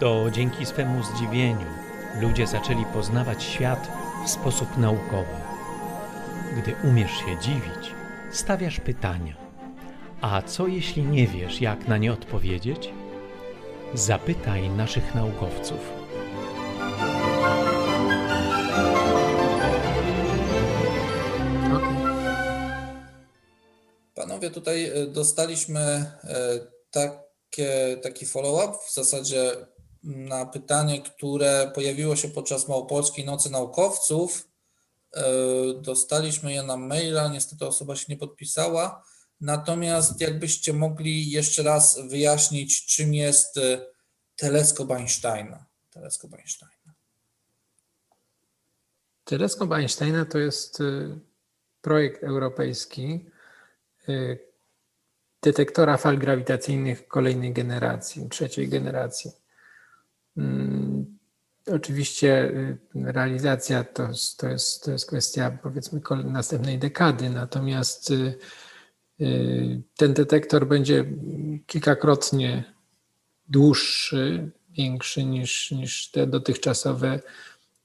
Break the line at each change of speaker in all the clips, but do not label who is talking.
to dzięki swemu zdziwieniu ludzie zaczęli poznawać świat w sposób naukowy. Gdy umiesz się dziwić, stawiasz pytania. A co jeśli nie wiesz, jak na nie odpowiedzieć? Zapytaj naszych naukowców.
Panowie, tutaj e, dostaliśmy e, takie, taki follow-up w zasadzie na pytanie, które pojawiło się podczas Małopolskiej Nocy Naukowców. E, Dostaliśmy je na maila, niestety osoba się nie podpisała. Natomiast jakbyście mogli jeszcze raz wyjaśnić, czym jest e, teleskop Einsteina. Teleskop Einsteina.
Teleskop Einsteina to jest y, projekt europejski detektora fal grawitacyjnych kolejnej generacji, trzeciej generacji. Mm, Oczywiście y, realizacja to, to, jest, to jest kwestia powiedzmy następnej dekady, natomiast y, y, ten detektor będzie kilkakrotnie dłuższy, większy niż, niż te dotychczasowe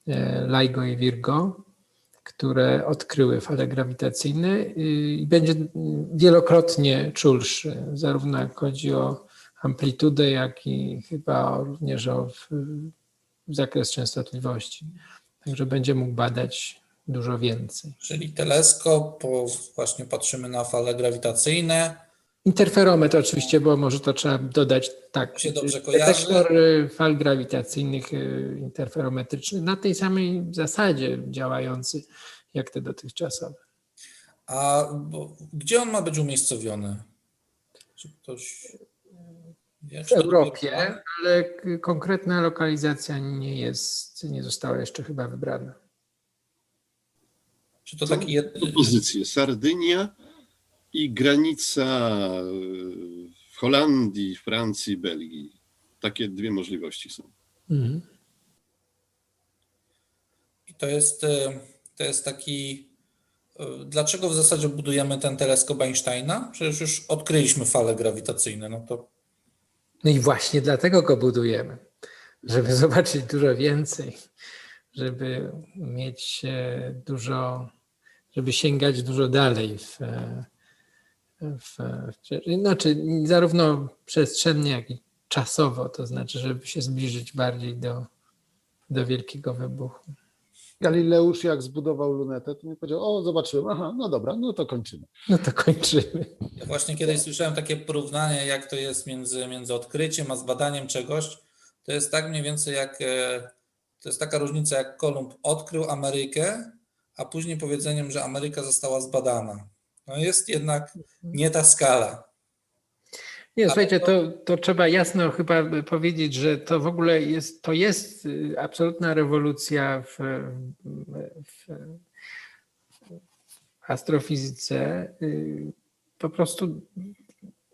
e, LIGO i Virgo, które odkryły fale grawitacyjne i będzie wielokrotnie czulszy, zarówno jak chodzi o amplitudę, jak i chyba również o w- zakres częstotliwości. Także będzie mógł badać dużo więcej.
Czyli teleskop, bo właśnie patrzymy na fale grawitacyjne.
Interferometr oczywiście, bo może to trzeba dodać tak.
Się dobrze kojarzy.
Detektor fal grawitacyjnych y, interferometryczny na tej samej zasadzie działający jak te dotychczasowe.
A bo, gdzie on ma być umiejscowiony? Czy ktoś?
W Europie, ale konkretna lokalizacja nie jest, nie została jeszcze chyba wybrana.
Czy to
Są
taki jed...
Pozycje Sardynia i granica y, w Holandii, Francji, Belgii. Takie dwie możliwości są.
Mhm.
I to jest, e, to jest taki. e, Dlaczego w zasadzie budujemy ten teleskop Einsteina? Przecież już odkryliśmy fale grawitacyjne. No to
No i właśnie dlatego go budujemy, żeby zobaczyć dużo więcej, żeby mieć e, dużo, żeby sięgać dużo dalej w, e, w, w znaczy zarówno przestrzennie, jak i czasowo, to znaczy, żeby się zbliżyć bardziej do, do wielkiego wybuchu.
Galileusz jak zbudował lunetę, to mi powiedział, o zobaczyłem, aha, no dobra, no to kończymy.
No to kończymy.
ja właśnie kiedyś słyszałem takie porównanie, jak to jest między, między odkryciem a zbadaniem czegoś. To jest tak mniej więcej jak. e, To jest taka różnica, jak Kolumb odkrył Amerykę, a później powiedzeniem, że Ameryka została zbadana. No jest jednak nie ta skala.
Nie, słuchajcie,
to-
to, trzeba jasno chyba powiedzieć, że to w ogóle jest, to jest y, absolutna rewolucja w, w, w astrofizyce. Y, Po prostu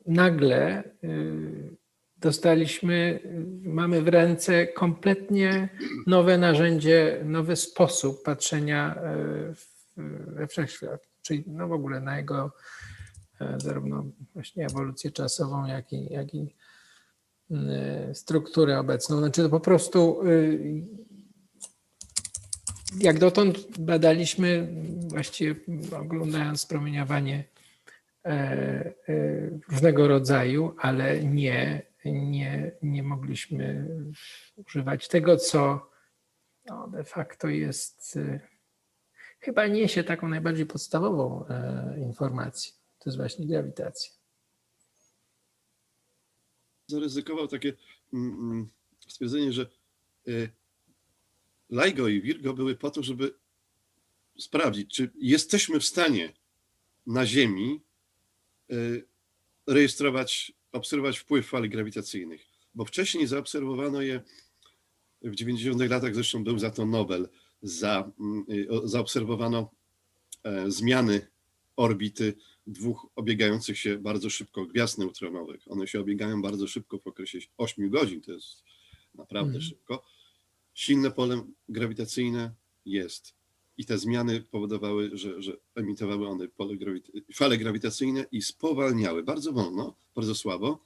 nagle y, dostaliśmy, y, mamy w ręce kompletnie nowe narzędzie, nowy sposób patrzenia y, we wszechświat, czyli no w ogóle na jego zarówno właśnie ewolucję czasową, jak i, jak i e, strukturę obecną. Znaczy to po prostu y, jak dotąd badaliśmy, właściwie oglądając promieniowanie e, e, różnego rodzaju, ale nie, nie, nie mogliśmy używać tego, co no, de facto jest, y, chyba niesie taką najbardziej podstawową e, informację. To jest właśnie grawitacja.
Zaryzykował takie mm, mm, stwierdzenie, że y, LIGO i Virgo były po to, żeby sprawdzić, czy jesteśmy w stanie na Ziemi y, rejestrować, obserwować wpływ fal grawitacyjnych. Bo wcześniej zaobserwowano je w 90 latach, zresztą był za to Nobel, za, mm, y, zaobserwowano e, zmiany orbity dwóch obiegających się bardzo szybko gwiazd neutronowych. One się obiegają bardzo szybko w okresie 8 godzin, to jest naprawdę
Mhm.
szybko. Silne pole grawitacyjne jest. I te zmiany powodowały, że, że emitowały one pole grawita- fale grawitacyjne i spowalniały bardzo wolno, bardzo słabo.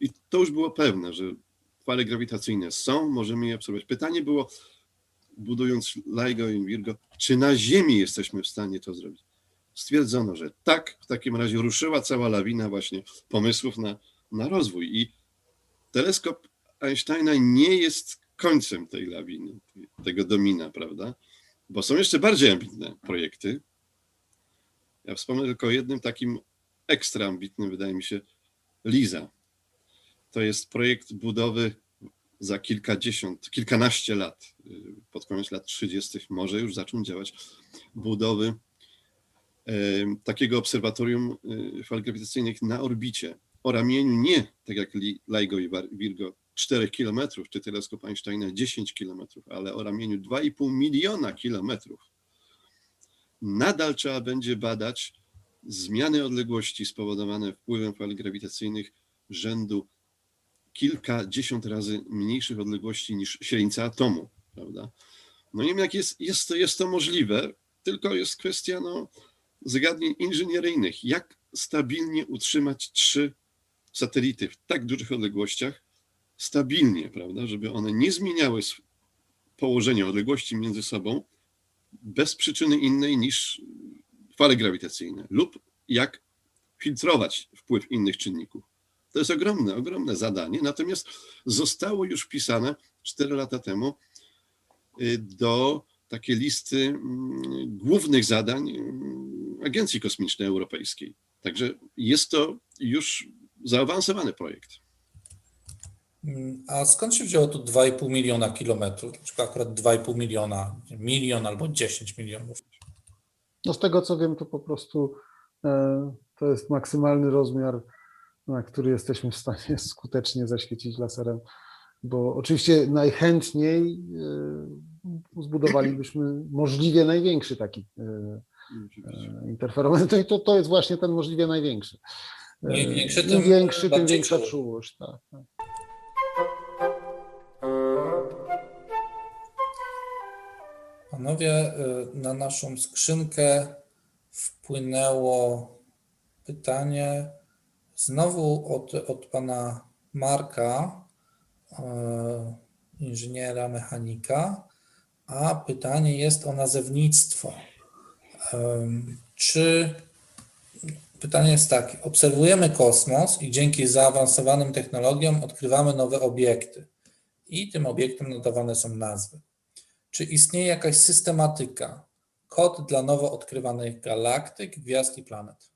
I to już było pewne, że fale grawitacyjne są, możemy je obserwować. Pytanie było, budując LIGO i Virgo, czy na Ziemi jesteśmy w stanie to zrobić? Stwierdzono, że tak, w takim razie ruszyła cała lawina właśnie pomysłów na, na rozwój i teleskop Einsteina nie jest końcem tej lawiny, tego domina, prawda? Bo są jeszcze bardziej ambitne projekty. Ja wspomnę tylko o jednym takim ekstra ambitnym, wydaje mi się, LIZA. To jest projekt budowy za kilkadziesiąt, kilkanaście lat, y, pod koniec lat 30. może już zacząć działać, budowy takiego obserwatorium y, fal grawitacyjnych na orbicie o ramieniu nie, tak jak Li- LIGO i Virgo, 4 km, czy teleskop Einsteina 10 km, ale o ramieniu 2,5 miliona kilometrów. Nadal trzeba będzie badać zmiany odległości spowodowane wpływem fal grawitacyjnych rzędu kilkadziesiąt razy mniejszych odległości niż średnica atomu, prawda? No nie wiem, jak jest, jest, jest to możliwe, tylko jest kwestia no, zagadnień inżynieryjnych. Jak stabilnie utrzymać trzy satelity w tak dużych odległościach stabilnie, prawda, żeby one nie zmieniały położenia odległości między sobą bez przyczyny innej niż fale grawitacyjne lub jak filtrować wpływ innych czynników. To jest ogromne, ogromne zadanie, natomiast zostało już wpisane 4 lata temu y, do takiej listy mm, głównych zadań mm, Agencji Kosmicznej Europejskiej. Także jest to już zaawansowany projekt.
A skąd się wzięło tu 2,5 miliona kilometrów? Dlaczego akurat 2,5 miliona, milion albo 10 milionów?
No z tego co wiem, to po prostu e, to jest maksymalny rozmiar, na który jesteśmy w stanie skutecznie zaświecić laserem, bo oczywiście najchętniej e, zbudowalibyśmy możliwie największy taki e, e, interferometr. No i to, to jest właśnie ten możliwie największy. E,
Im większy,
Im
tym
większy, tym większa czułość. Tak, tak.
Panowie, y, na naszą skrzynkę wpłynęło pytanie znowu od, od pana Marka, inżyniera mechanika, a pytanie jest o nazewnictwo. Czy pytanie jest takie: obserwujemy kosmos i dzięki zaawansowanym technologiom odkrywamy nowe obiekty, i tym obiektom nadawane są nazwy. Czy istnieje jakaś systematyka, kod dla nowo odkrywanych galaktyk, gwiazd i planet?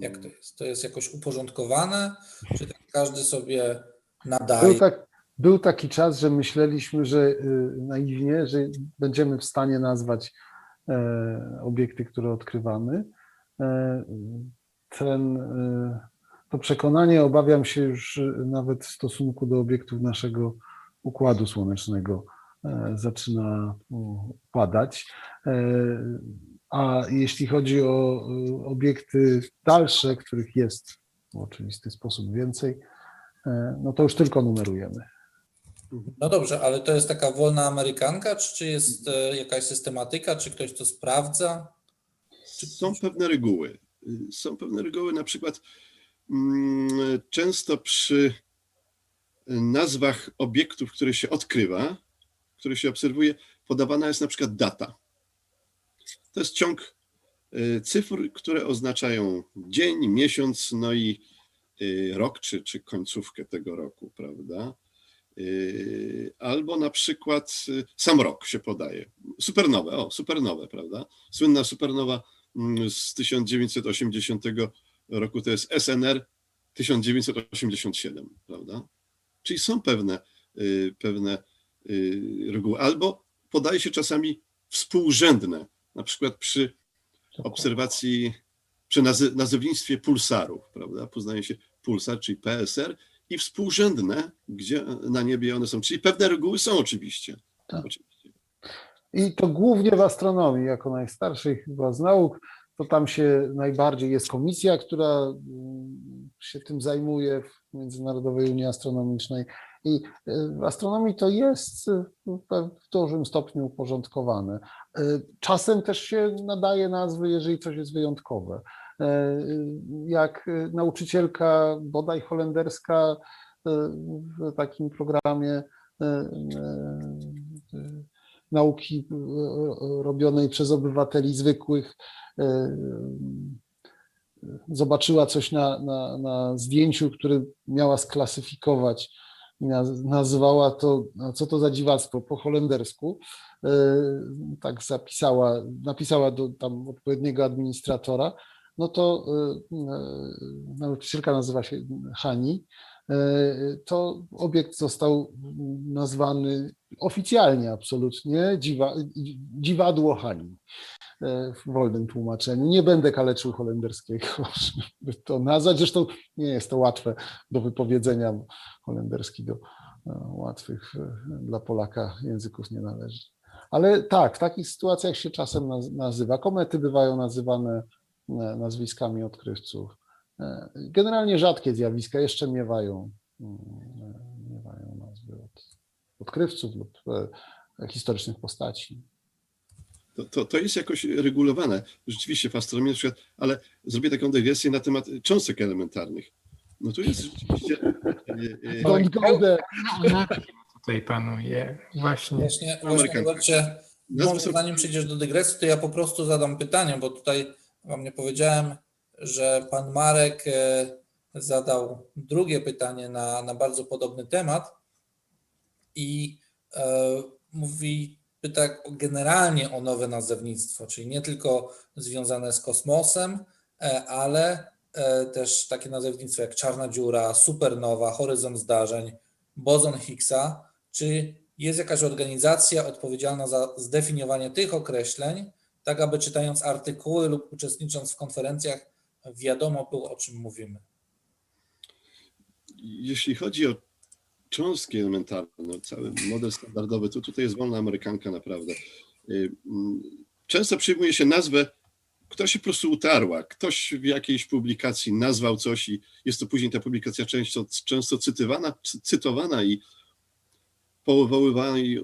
Jak to jest? To jest jakoś uporządkowane? Czy tak każdy sobie nadaje?
Tak, był taki czas, że myśleliśmy, że y, naiwnie, że będziemy w stanie nazwać e, obiekty, które odkrywamy. E, ten, e, to przekonanie obawiam się już y, nawet w stosunku do obiektów naszego układu słonecznego zaczyna padać. A jeśli chodzi o y, obiekty dalsze, których jest w oczywisty sposób więcej, no to już tylko numerujemy.
No dobrze, ale to jest taka wolna amerykanka, czy, czy jest e, jakaś systematyka, czy ktoś to sprawdza?
Są pewne reguły. Y, Są pewne reguły, na przykład mm, często przy nazwach obiektów, które się odkrywa, które się obserwuje, podawana jest na przykład data. To jest ciąg y, cyfr, które oznaczają dzień, miesiąc, no i y, rok, czy, czy końcówkę tego roku, prawda? Y, Albo na przykład y, sam rok się podaje. Supernowe, o, supernowe, prawda? Słynna supernowa mm, z 1980 roku to jest SNR 1987, prawda? Czyli są pewne, y, pewne y, reguły. Albo podaje się czasami współrzędne, na przykład przy obserwacji, przy nazewnictwie pulsarów, prawda? Poznaje się pulsar, czyli PSR i współrzędne, gdzie na niebie one są. Czyli pewne reguły są oczywiście.
Tak.
oczywiście.
I to głównie w astronomii, jako najstarszej chyba z nauk, to tam się najbardziej jest komisja, która mm, się tym zajmuje w Międzynarodowej Unii Astronomicznej. I y, w astronomii to jest y, w dużym stopniu uporządkowane. Y, Czasem też się nadaje nazwy, jeżeli coś jest wyjątkowe. E, Jak e, nauczycielka bodaj holenderska e, w takim programie nauki robionej przez obywateli zwykłych zobaczyła coś na, na, na zdjęciu, które miała sklasyfikować. i naz- Nazywała to, co to za dziwactwo po holendersku. Tak zapisała, napisała do tam odpowiedniego administratora. No to e, e, nauczycielka nazywa się Hani. E, To obiekt został nazwany oficjalnie absolutnie dziwa, dziwadło Hani w wolnym tłumaczeniu. Nie będę kaleczył holenderskiego, żeby to nazwać. Zresztą nie jest to łatwe do wypowiedzenia. Holenderski do łatwych dla Polaka języków nie należy. Ale tak, w takich sytuacjach się czasem naz- nazywa. Komety bywają nazywane nazwiskami odkrywców. E, Generalnie rzadkie zjawiska jeszcze miewają, mm, e, miewają nazwy od odkrywców lub e, historycznych postaci.
To, to, to jest jakoś regulowane rzeczywiście w astronomii, na przykład, ale zrobię taką dygresję na temat cząstek elementarnych. No tu jest rzeczywiście. e, e,
Don't go there.
Tutaj panuje. Właśnie.
Właśnie, właśnie
są-
zanim przejdziesz do dygresji, to ja po prostu zadam pytanie, bo tutaj wam nie powiedziałem, że pan Marek e, zadał drugie pytanie na, na bardzo podobny temat i e, mówi, pyta generalnie o nowe nazewnictwo, czyli nie tylko związane z kosmosem, e, ale też takie nazewnictwo jak czarna dziura, supernowa, horyzont zdarzeń, bozon Higgsa. Czy jest jakaś organizacja odpowiedzialna za zdefiniowanie tych określeń, tak aby czytając artykuły lub uczestnicząc w konferencjach, wiadomo było, o czym mówimy?
Jeśli chodzi o cząstki elementarne, no, cały model standardowy, to tutaj jest wolna amerykanka naprawdę. Y, mm, Często przyjmuje się nazwę, ktoś się po prostu utarła, ktoś w jakiejś publikacji nazwał coś i jest to później ta publikacja często, często cytowana, cy- cytowana i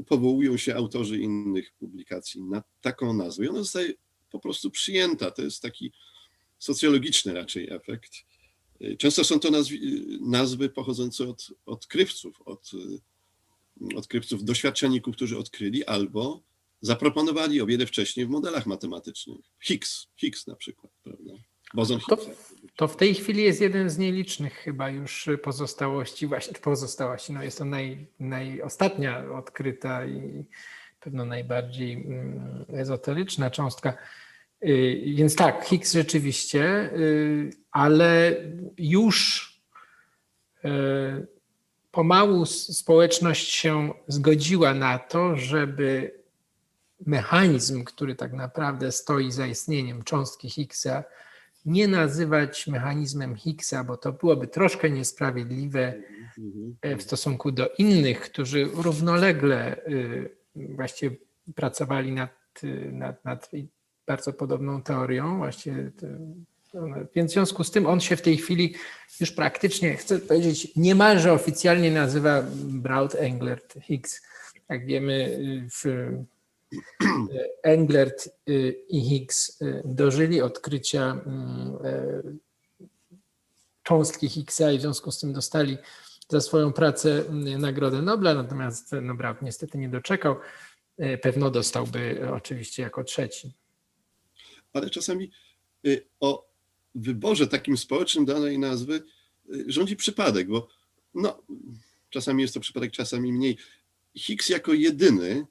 powołują się autorzy innych publikacji na taką nazwę i ona zostaje po prostu przyjęta. To jest taki socjologiczny raczej efekt. Często są to nazwy, nazwy pochodzące od odkrywców, od odkrywców, doświadczeników, którzy odkryli albo zaproponowali o wiele wcześniej w modelach matematycznych. Higgs, Higgs na przykład, prawda? Bozon Higgsa.
To w tej chwili jest jeden z nielicznych chyba już pozostałości, właśnie pozostałości. No jest to naj, najostatnia odkryta i pewno najbardziej mm, ezoteryczna cząstka. Y, Więc tak, Higgs rzeczywiście, y, ale już y, pomału społeczność się zgodziła na to, żeby mechanizm, który tak naprawdę stoi za istnieniem cząstki Higgsa, nie nazywać mechanizmem Higgsa, bo to byłoby troszkę niesprawiedliwe e, w stosunku do innych, którzy równolegle y, właściwie pracowali nad, y, nad, nad bardzo podobną teorią. Właściwie to, no, więc w związku z tym on się w tej chwili już praktycznie, chcę powiedzieć, niemalże oficjalnie nazywa Braut Englert Higgs. Jak wiemy, w, Englert y, i Higgs y, dożyli odkrycia e, cząstki Higgsa i w związku z tym dostali za swoją pracę Nagrodę Nobla, natomiast no, Braut niestety nie doczekał. Pewno dostałby oczywiście jako trzeci.
ale czasami y, o wyborze takim społecznym danej nazwy y, rządzi przypadek, bo no, czasami jest to przypadek, czasami mniej. Higgs jako jedyny y,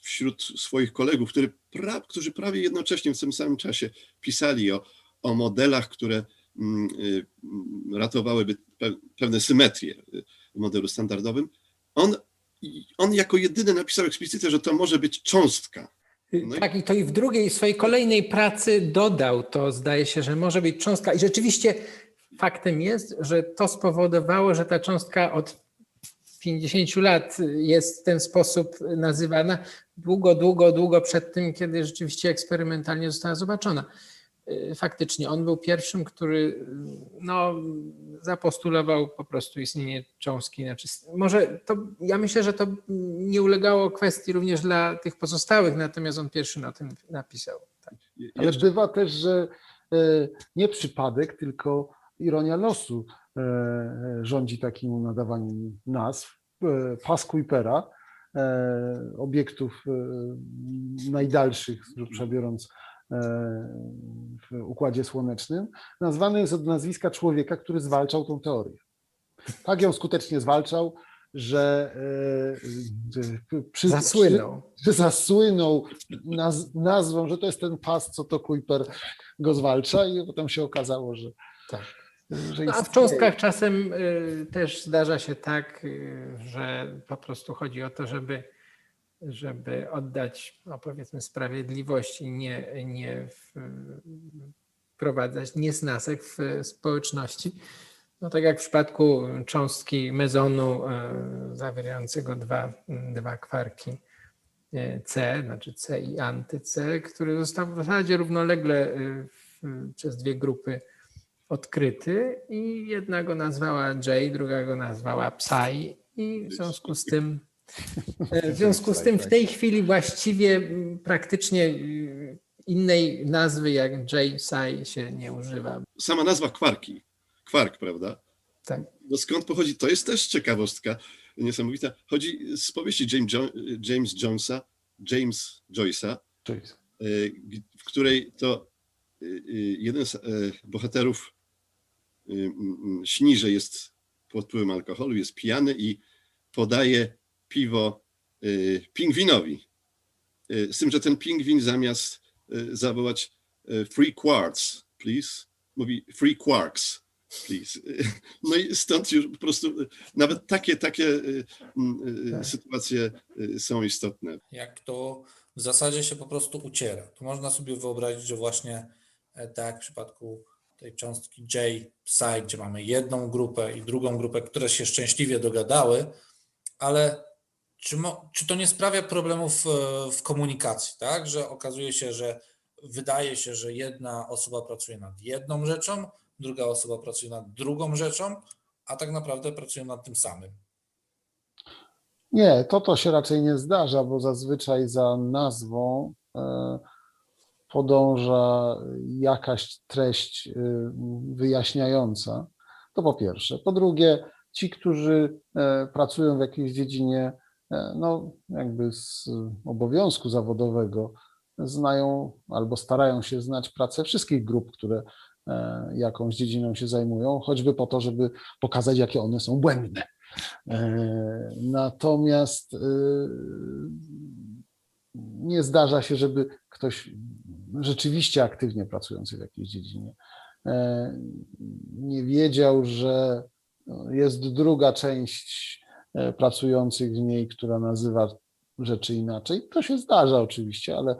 wśród swoich kolegów, który pra, którzy prawie jednocześnie w tym samym czasie pisali o, o modelach, które mm, y, mm, ratowałyby pe- pewne symetrie y, w modelu standardowym, on, on jako jedyny napisał eksplicytnie, że to może być cząstka. No
Tak, i to i w drugiej swojej kolejnej pracy dodał to, zdaje się, że może być cząstka. I rzeczywiście faktem jest, że to spowodowało, że ta cząstka od 50 lat jest w ten sposób nazywana długo, długo, długo przed tym, kiedy rzeczywiście eksperymentalnie została zobaczona. Y, Faktycznie on był pierwszym, który y, no, zapostulował po prostu istnienie cząstki. Znaczy, może to, ja myślę, że to nie ulegało kwestii również dla tych pozostałych, natomiast on pierwszy na tym napisał. Tak.
Bywa też, że e, nie przypadek, tylko ironia losu rządzi takim nadawaniem nazw. E, Pas Kuipera, e, obiektów e, najdalszych, z grubsza biorąc, e, w Układzie Słonecznym, nazwany jest od nazwiska człowieka, który zwalczał tą teorię. Tak ją skutecznie zwalczał, że, e, przy,
Zasłynął.
że zasłynął naz, nazwą, że to jest ten pas, co to Kuiper go zwalcza i potem się okazało, że,
Tak. No, a w cząstkach czasem y, też zdarza się tak, y, że po prostu chodzi o to, żeby, żeby oddać, no powiedzmy, sprawiedliwość i nie, nie w, wprowadzać niesnasek w społeczności. No tak jak w przypadku cząstki mezonu y, zawierającego dwa, dwa kwarki C, znaczy C i anty-C, który został w zasadzie równolegle przez dwie grupy odkryty i jedna go nazwała J, druga go nazwała Psy i w związku z tym w związku z tym w tej chwili właściwie praktycznie y, innej nazwy jak J, Psy się nie używa.
Sama nazwa kwarki, kwark, prawda?
Tak.
No skąd pochodzi? To jest też ciekawostka niesamowita. Chodzi z powieści James, jo- James Jonesa, James Joyce'a, g- w której to y, y, jeden z bohaterów śni, że jest pod wpływem alkoholu, jest pijany i podaje piwo y, pingwinowi. Y, Z tym, że ten pingwin zamiast y, zawołać y, free quartz, please, mówi free quarks, please. Y, No i stąd już po prostu y, nawet takie, takie y, y,
Tak.
sytuacje y, są istotne.
jak to w zasadzie się po prostu uciera. To można sobie wyobrazić, że właśnie e, tak jak w przypadku tej cząstki J, Psi, gdzie mamy jedną grupę i drugą grupę, które się szczęśliwie dogadały, ale czy, mo, czy to nie sprawia problemów e, w komunikacji, tak? Że okazuje się, że wydaje się, że jedna osoba pracuje nad jedną rzeczą, druga osoba pracuje nad drugą rzeczą, a tak naprawdę pracują nad tym samym.
Nie, to to się raczej nie zdarza, bo zazwyczaj za nazwą e, podąża jakaś treść e, wyjaśniająca. To po pierwsze. Po drugie, ci, którzy e, pracują w jakiejś dziedzinie, e, no jakby z obowiązku zawodowego, znają albo starają się znać pracę wszystkich grup, które e, jakąś dziedziną się zajmują, choćby po to, żeby pokazać, jakie one są błędne. Natomiast e, nie zdarza się, żeby ktoś rzeczywiście aktywnie pracujący w jakiejś dziedzinie e, nie wiedział, że jest druga część e, pracujących w niej, która nazywa rzeczy inaczej. To się zdarza oczywiście, ale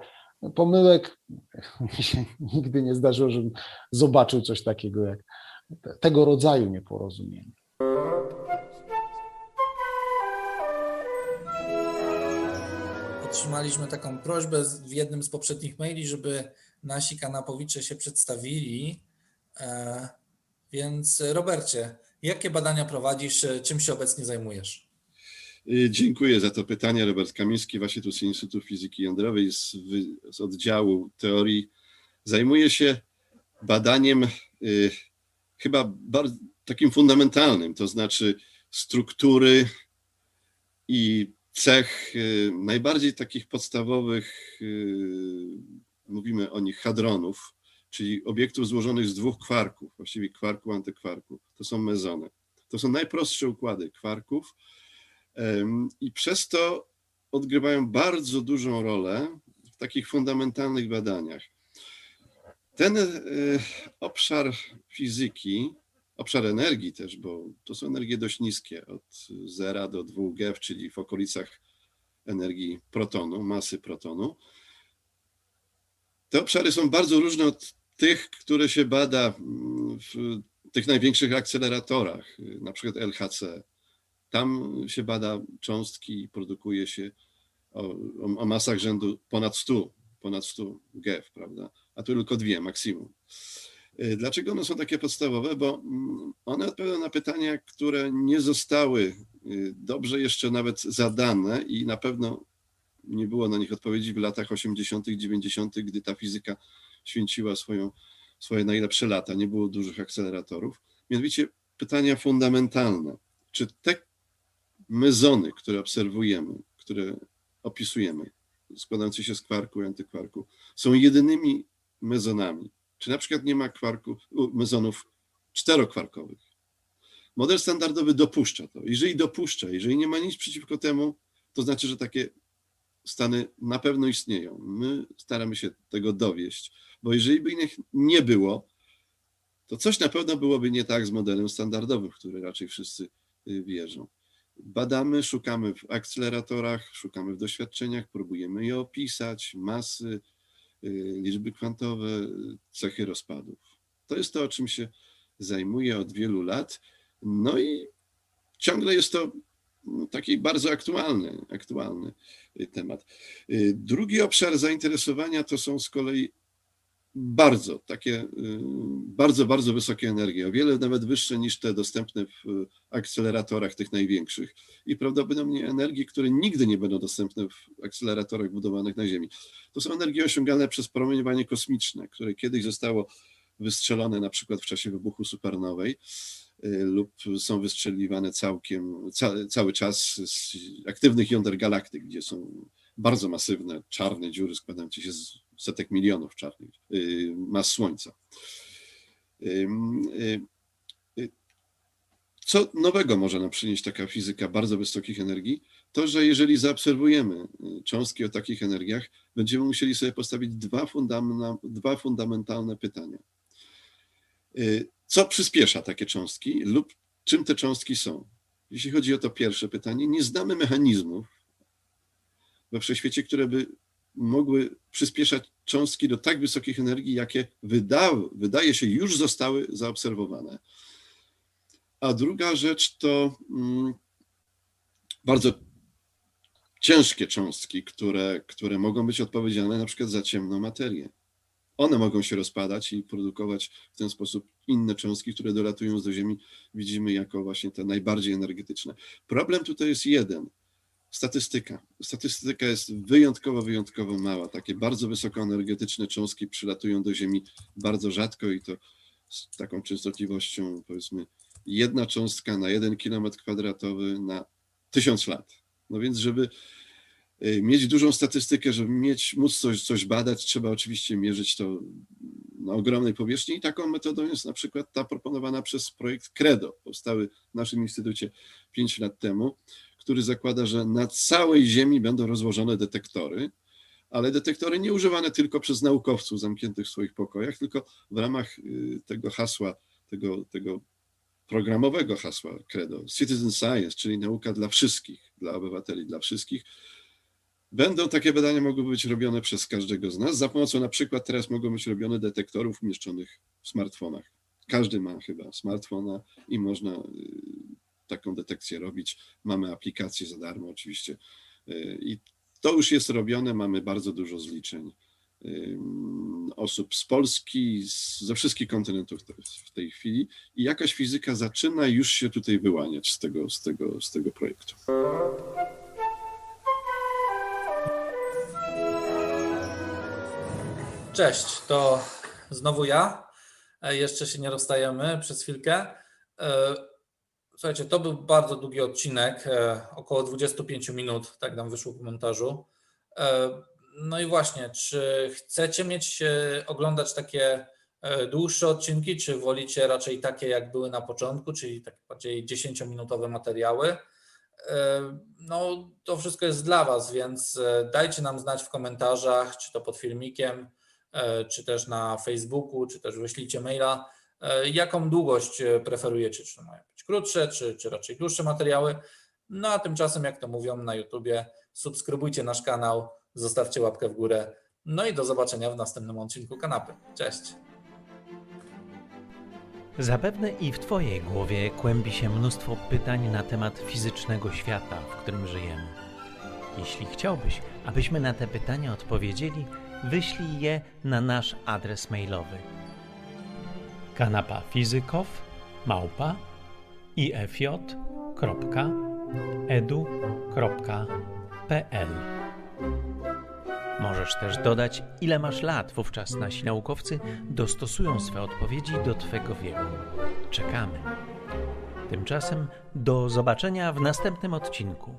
pomyłek mi się nigdy nie zdarzyło, żebym zobaczył coś takiego jak te- tego rodzaju nieporozumienie.
Otrzymaliśmy taką prośbę w jednym z poprzednich maili, żeby nasi kanapowicze się przedstawili. E, Więc Robercie, jakie badania prowadzisz, czym się obecnie zajmujesz?
Y, Dziękuję za to pytanie. Robert Kamiński, właśnie tu z Instytutu Fizyki Jądrowej, z, z oddziału teorii. Zajmuję się badaniem y, chyba takim fundamentalnym, to znaczy struktury i cech y, najbardziej takich podstawowych, y, mówimy o nich hadronów, czyli obiektów złożonych z dwóch kwarków, właściwie kwarku, antykwarku. To są mezony. To są najprostsze układy kwarków, I przez to odgrywają bardzo dużą rolę w takich fundamentalnych badaniach. Ten e, obszar fizyki, obszar energii też, bo to są energie dość niskie, od 0 do 2 GeV, czyli w okolicach energii protonu, masy protonu. Te obszary są bardzo różne od tych, które się bada w tych największych akceleratorach, na przykład LHC. Tam się bada cząstki i produkuje się o, o, o masach rzędu ponad 100, ponad 100 GeV, prawda? A tu tylko dwie maksimum. Y, Dlaczego one są takie podstawowe? Bo mm, one odpowiadają na pytania, które nie zostały y, dobrze jeszcze nawet zadane i na pewno nie było na nich odpowiedzi w latach 80., 90., gdy ta fizyka święciła swoją, swoje najlepsze lata, nie było dużych akceleratorów. Mianowicie pytania fundamentalne. Czy te mezony, które obserwujemy, które opisujemy, składające się z kwarku i antykwarku, są jedynymi mezonami? Czy na przykład nie ma kwarku, mezonów czterokwarkowych? Model standardowy dopuszcza to. Jeżeli dopuszcza, jeżeli nie ma nic przeciwko temu, to znaczy, że takie stany na pewno istnieją. My staramy się tego dowieść, bo jeżeli by ich nie było, to coś na pewno byłoby nie tak z modelem standardowym, w który raczej wszyscy y, wierzą. Badamy, szukamy w akceleratorach, szukamy w doświadczeniach, próbujemy je opisać, masy, liczby kwantowe, y, cechy rozpadów. To jest to, o czym się zajmuję od wielu lat. No i ciągle jest to no, taki bardzo aktualny, aktualny y, temat. Y, Drugi obszar zainteresowania to są z kolei bardzo takie, y, bardzo, bardzo wysokie energie, o wiele nawet wyższe niż te dostępne w y, akceleratorach tych największych i prawdopodobnie energie, które nigdy nie będą dostępne w akceleratorach budowanych na Ziemi. To są energie osiągane przez promieniowanie kosmiczne, które kiedyś zostało wystrzelone na przykład w czasie wybuchu supernowej y, lub są wystrzeliwane całkiem, ca, cały czas z aktywnych jąder galaktyk, gdzie są bardzo masywne czarne dziury składające się z setek milionów czarnych y, mas Słońca. Y, y, Co nowego może nam przynieść taka fizyka bardzo wysokich energii? To, że jeżeli zaobserwujemy cząstki o takich energiach, będziemy musieli sobie postawić dwa, dwa fundamentalne pytania. Co przyspiesza takie cząstki lub czym te cząstki są? Jeśli chodzi o to pierwsze pytanie, nie znamy mechanizmów we wszechświecie, które by mogły przyspieszać cząstki do tak wysokich energii, jakie wyda, wydaje się już zostały zaobserwowane. A druga rzecz to mm, bardzo ciężkie cząstki, które, które mogą być odpowiedzialne na przykład za ciemną materię. One mogą się rozpadać i produkować w ten sposób inne cząstki, które dolatują do Ziemi, widzimy jako właśnie te najbardziej energetyczne. Problem tutaj jest jeden. Statystyka. Statystyka jest wyjątkowo, wyjątkowo mała. Takie bardzo wysokoenergetyczne cząstki przylatują do Ziemi bardzo rzadko i to z taką częstotliwością, powiedzmy, jedna cząstka na jeden kilometr kwadratowy na tysiąc lat. No więc, żeby y, mieć dużą statystykę, żeby mieć, móc coś, coś badać, trzeba oczywiście mierzyć to na ogromnej powierzchni i taką metodą jest na przykład ta proponowana przez projekt CREDO, powstały w naszym instytucie 5 lat temu, który zakłada, że na całej Ziemi będą rozłożone detektory, ale detektory nie używane tylko przez naukowców zamkniętych w swoich pokojach, tylko w ramach y, tego hasła, tego, tego programowego hasła CREDO, Citizen Science, czyli nauka dla wszystkich, dla obywateli, dla wszystkich. Będą takie badania mogły być robione przez każdego z nas. Za pomocą na przykład teraz mogą być robione detektorów umieszczonych w smartfonach. Każdy ma chyba smartfona i można y, taką detekcję robić. Mamy aplikację za darmo oczywiście. Y, I to już jest robione, mamy bardzo dużo zliczeń osób z Polski, z, ze wszystkich kontynentów w tej chwili i jakaś fizyka zaczyna już się tutaj wyłaniać z tego, z tego, z tego projektu.
Cześć, to znowu ja. E, Jeszcze się nie rozstajemy przez chwilkę. Słuchajcie, to był bardzo długi odcinek, e, około 25 minut, tak nam wyszło w komentarzu. E, No i właśnie, czy chcecie mieć, e, oglądać takie dłuższe odcinki, czy wolicie raczej takie, jak były na początku, czyli takie bardziej 10-minutowe materiały? No, to wszystko jest dla Was, więc dajcie nam znać w komentarzach, czy to pod filmikiem, czy też na Facebooku, czy też wyślijcie maila, jaką długość preferujecie, czy mają krótsze, czy, czy raczej dłuższe materiały. No a tymczasem, jak to mówią na YouTubie, subskrybujcie nasz kanał, zostawcie łapkę w górę. No i do zobaczenia w następnym odcinku kanapy. Cześć!
Zapewne i w Twojej głowie kłębi się mnóstwo pytań na temat fizycznego świata, w którym żyjemy. Jeśli chciałbyś, abyśmy na te pytania odpowiedzieli, wyślij je na nasz adres mailowy kanapa fizykow małpa ifj.edu.pl Możesz też dodać, ile masz lat, wówczas nasi naukowcy dostosują swe odpowiedzi do Twego wieku. Czekamy. Tymczasem do zobaczenia w następnym odcinku.